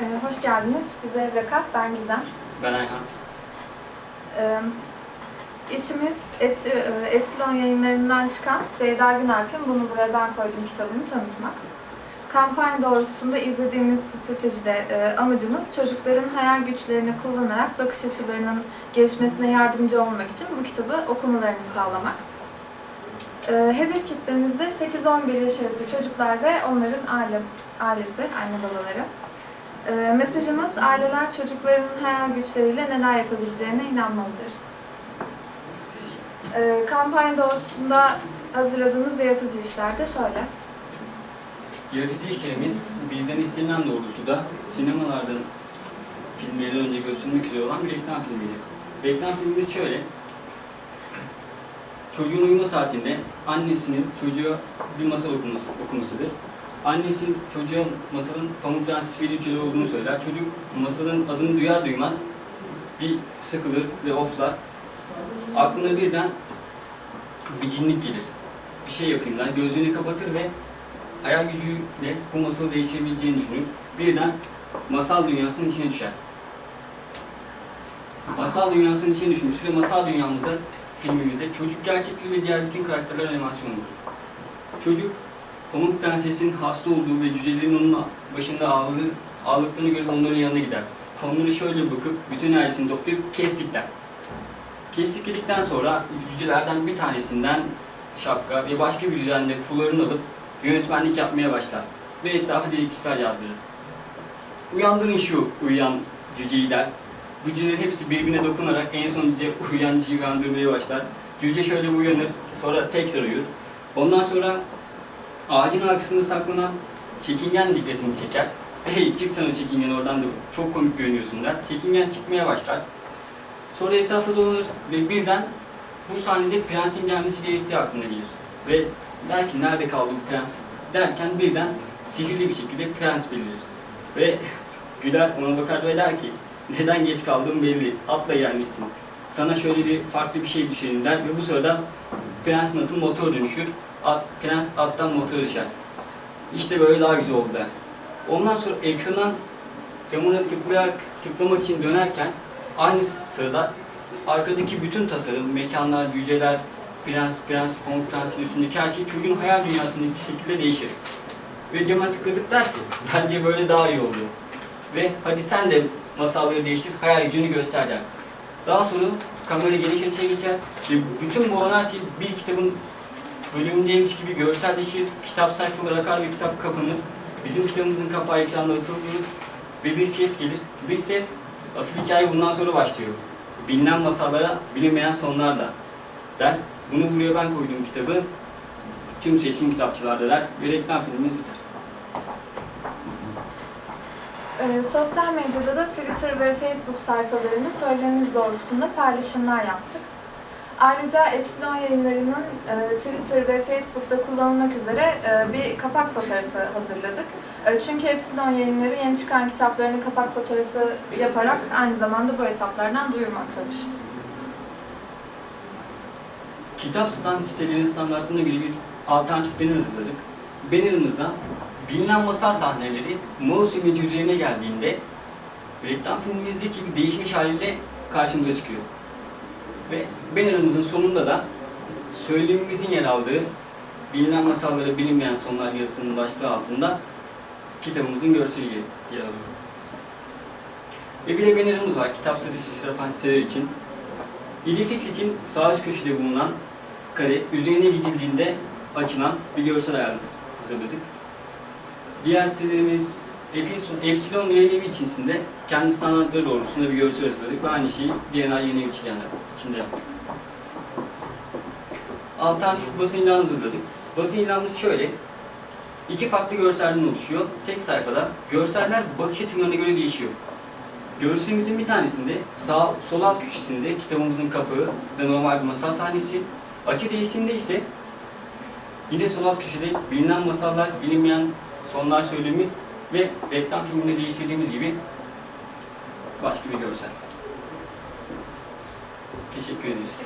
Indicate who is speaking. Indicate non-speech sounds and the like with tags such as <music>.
Speaker 1: Ee, hoş geldiniz. Bize Evrekat, ben Gizem.
Speaker 2: Ben Ayhan.
Speaker 1: Ee, işimiz e, Epsilon yayınlarından çıkan Ceyda Günalp'in Bunu Buraya Ben Koydum kitabını tanıtmak. Kampanya doğrultusunda izlediğimiz stratejide e, amacımız çocukların hayal güçlerini kullanarak bakış açılarının gelişmesine yardımcı olmak için bu kitabı okumalarını sağlamak. E, hedef kitlemiz de 8-11 yaş arası çocuklar ve onların aile, ailesi, anne babaları. E, mesajımız aileler çocuklarının hayal güçleriyle neler yapabileceğine inanmalıdır. E, kampanya doğrultusunda hazırladığımız yaratıcı işler de şöyle.
Speaker 2: Yaratıcı işlerimiz bizden istenilen doğrultuda sinemalardan filmlerden önce gösterilmek üzere olan bir reklam filmiydi. Reklam filmimiz şöyle. Çocuğun uyuma saatinde annesinin çocuğa bir masal okuması, okumasıdır. Annesi çocuğa masalın Pamuk Prenses Lütfü'de olduğunu söyler. Çocuk masalın adını duyar duymaz bir sıkılır ve oflar. Aklına birden bir cinlik gelir. Bir şey yapayım der. Gözlüğünü kapatır ve hayal gücüyle bu masalı değiştirebileceğini düşünür. Birden masal dünyasının içine düşer. Masal dünyasının içine düşmüştür ve masal dünyamızda, filmimizde çocuk gerçekliği ve diğer bütün karakterler animasyondur. Çocuk, Pamuk Prenses'in hasta olduğu ve cücelerin onun başında ağladığı, ağladıklarını görüp onların yanına gider. Onları şöyle bakıp bütün ailesini toplayıp kestik der. Kestik dedikten sonra cücelerden bir tanesinden şapka ve başka bir cüceden de fularını alıp yönetmenlik yapmaya başlar ve etrafı delikler yağdırır. Uyandırın şu uyuyan cüceyi der. Bu cücelerin hepsi birbirine dokunarak en son cüce uyuyan cüceyi uyandırmaya başlar. Cüce şöyle uyanır, sonra tekrar uyur. Ondan sonra ağacın arkasında saklanan çekingen dikkatini çeker. <laughs> Hey çıksana çekingen oradan da çok komik görünüyorsun der. Çekingen çıkmaya başlar. Sonra etrafa dolanır ve birden bu sahnede prensin gelmesi gerektiği aklına gelir. Ve der ki nerede kaldı bu prens derken birden sihirli bir şekilde prens belirir. Ve <laughs> Güler ona bakar ve der ki neden geç kaldığın belli atla gelmişsin. Sana şöyle bir farklı bir şey düşelim der ve bu sırada prensin atı motor dönüşür. At, prens attan motora düşer. İşte böyle daha güzel oldu der. Ondan sonra ekrandan camına tıklayarak tıklamak için dönerken aynı sırada arkadaki bütün tasarım, mekanlar, cüceler, prens, prens, pamuk prensin üstündeki her şey çocuğun hayal dünyasındaki şekilde değişir. Ve cama tıkladık der ki, bence böyle daha iyi oluyor. Ve hadi sen de masalları değiştir, hayal gücünü göster der. Daha sonra kamera geniş açıya geçer ve bütün bu her şey bir kitabın bölümündeymiş gibi görselleşir, kitap sayfaları akar ve kitap kapanır. Bizim kitabımızın kapağı ekranda asılı durur ve bir ses gelir. Bir ses, asıl hikaye bundan sonra başlıyor. Bilinen masallara bilinmeyen sonlarla der. Bunu buraya ben koyduğum kitabı tüm seçim kitapçılarda der ve reklam filmimiz biter.
Speaker 1: Ee, sosyal medyada da Twitter ve Facebook sayfalarında söylemimiz doğrultusunda paylaşımlar yaptık. Ayrıca Epsilon yayınlarının e, Twitter ve Facebook'ta kullanılmak üzere e, bir kapak fotoğrafı hazırladık. E, çünkü Epsilon yayınları yeni çıkan kitaplarını kapak fotoğrafı yaparak aynı zamanda bu hesaplardan duyurmaktadır.
Speaker 2: Kitap satan sitelerin standartlarına göre bir alternatif banner hazırladık. Bannerımızda bilinen masal sahneleri mouse image üzerine geldiğinde reklam filmimizdeki bir değişmiş haliyle karşımıza çıkıyor. Ve bannerımızın sonunda da söylemimizin yer aldığı bilinen masalları bilinmeyen sonlar yazısının başlığı altında kitabımızın görseli yer alıyor. Ve bir de bannerımız var kitap satışı yapan siteler için. İdifix için sağ üst köşede bulunan kare üzerine gidildiğinde açılan bir görsel ayarı hazırladık. Diğer sitelerimiz Epsilon, yayın evi içerisinde kendi standartları doğrultusunda bir görsel hazırladık ve aynı şeyi DNR yayın evi içinde yaptık. Alternatif basın ilanı hazırladık. Basın ilanımız şöyle. İki farklı görselden oluşuyor. Tek sayfada görseller bakış açılarına göre değişiyor. Görselimizin bir tanesinde sağ sol alt köşesinde kitabımızın kapağı ve normal bir masal sahnesi. Açı değiştiğinde ise yine sol alt köşede bilinen masallar, bilinmeyen sonlar söylemimiz ve reklam filminde değiştirdiğimiz gibi başka bir görsel. Teşekkür ederiz.